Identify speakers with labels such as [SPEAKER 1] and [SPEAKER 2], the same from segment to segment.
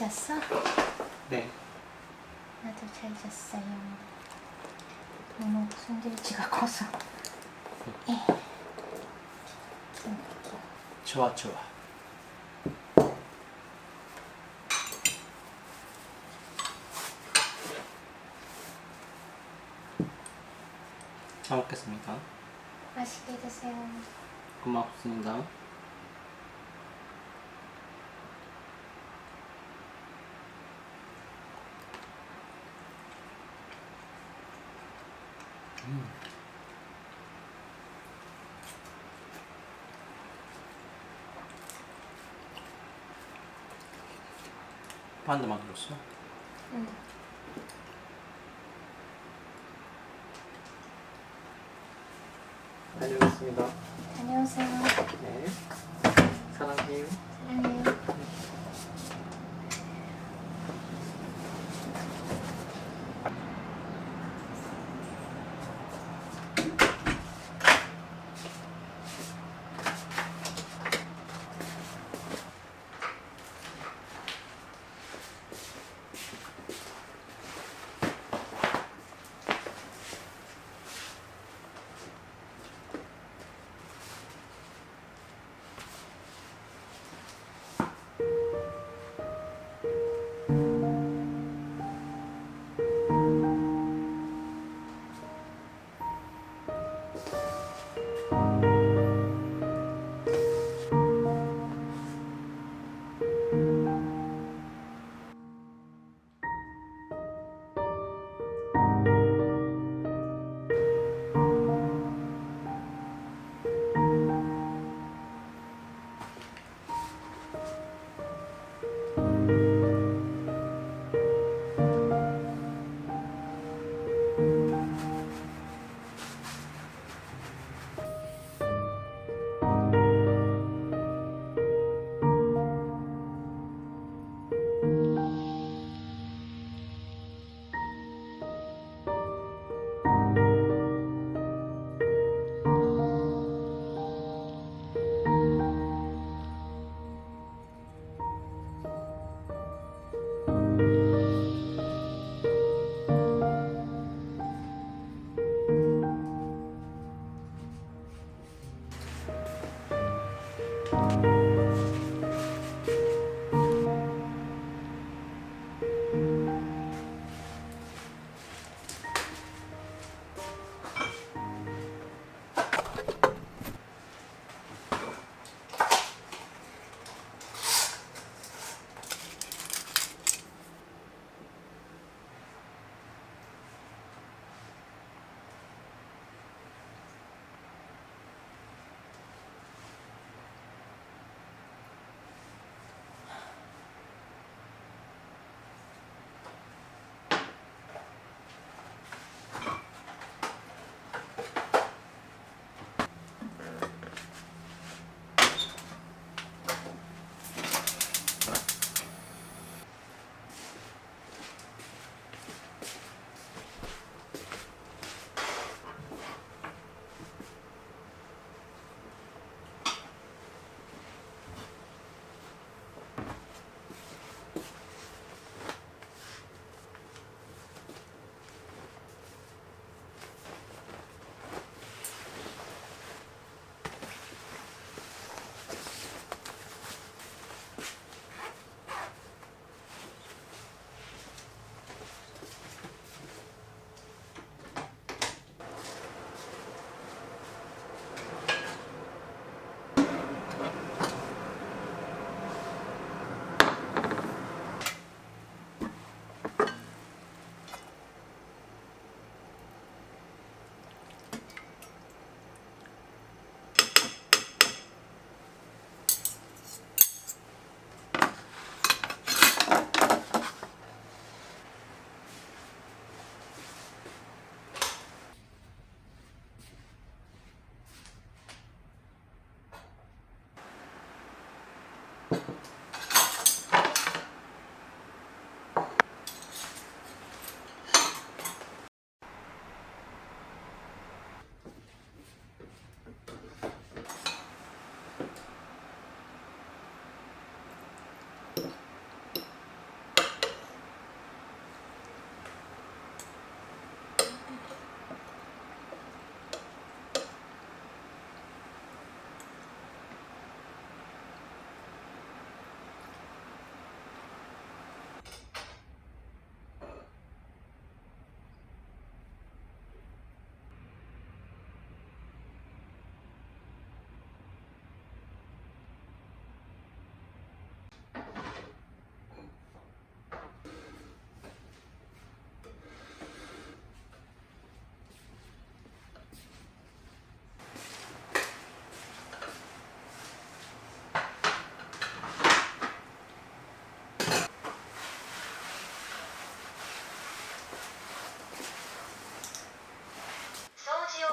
[SPEAKER 1] 잤어?
[SPEAKER 2] 네.
[SPEAKER 1] 나도 잘 잤어요. 너무 손들지가 커서. 예.
[SPEAKER 2] 좋아 좋아. 잘 먹겠습니다.
[SPEAKER 1] 맛있게 드세요.
[SPEAKER 2] 고맙습니다. 반대 만들었어?
[SPEAKER 1] 응.
[SPEAKER 2] 다녀오겠습니다.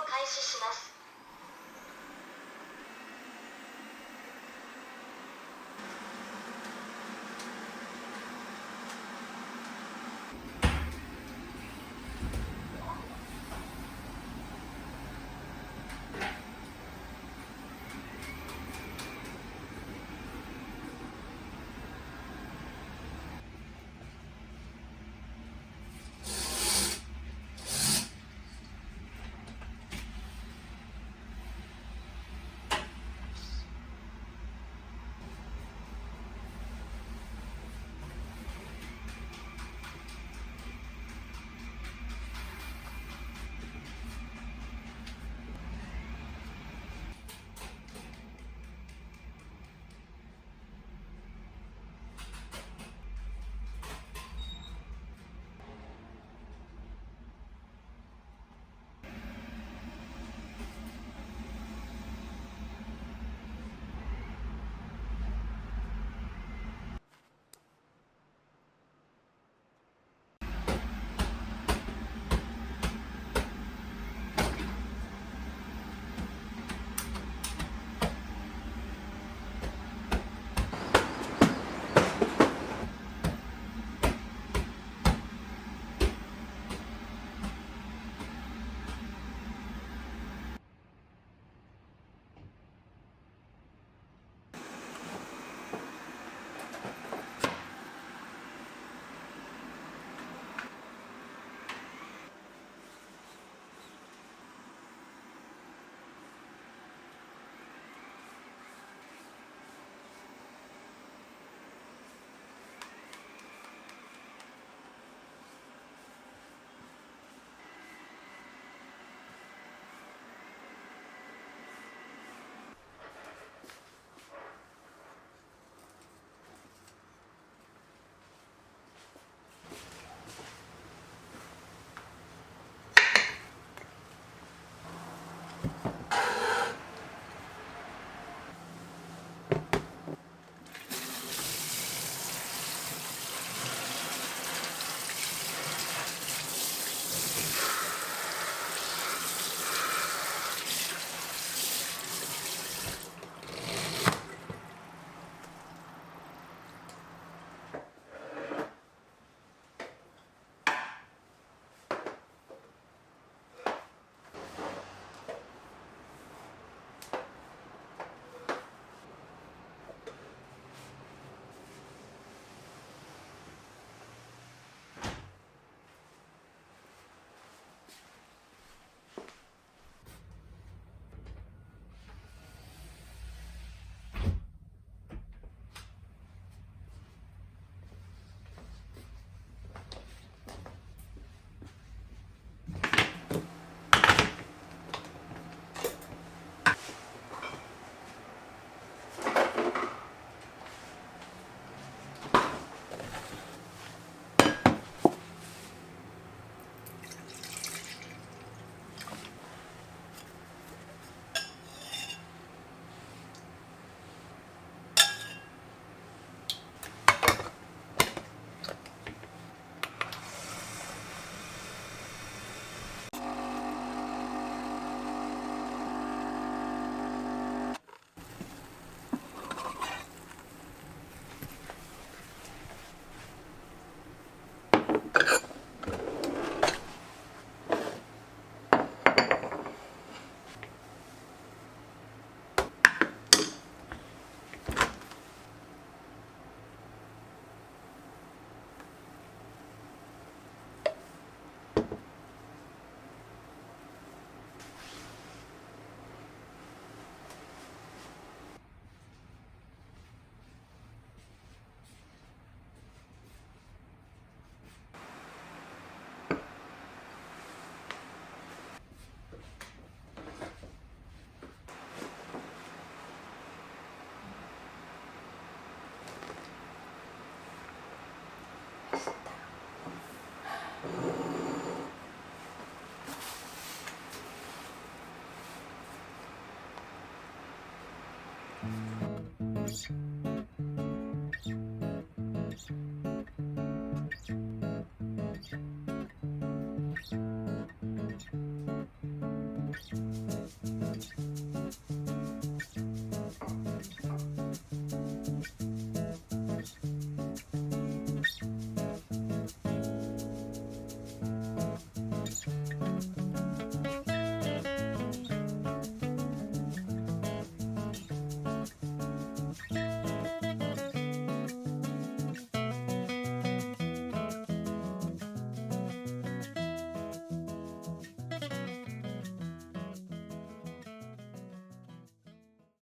[SPEAKER 1] 開始します。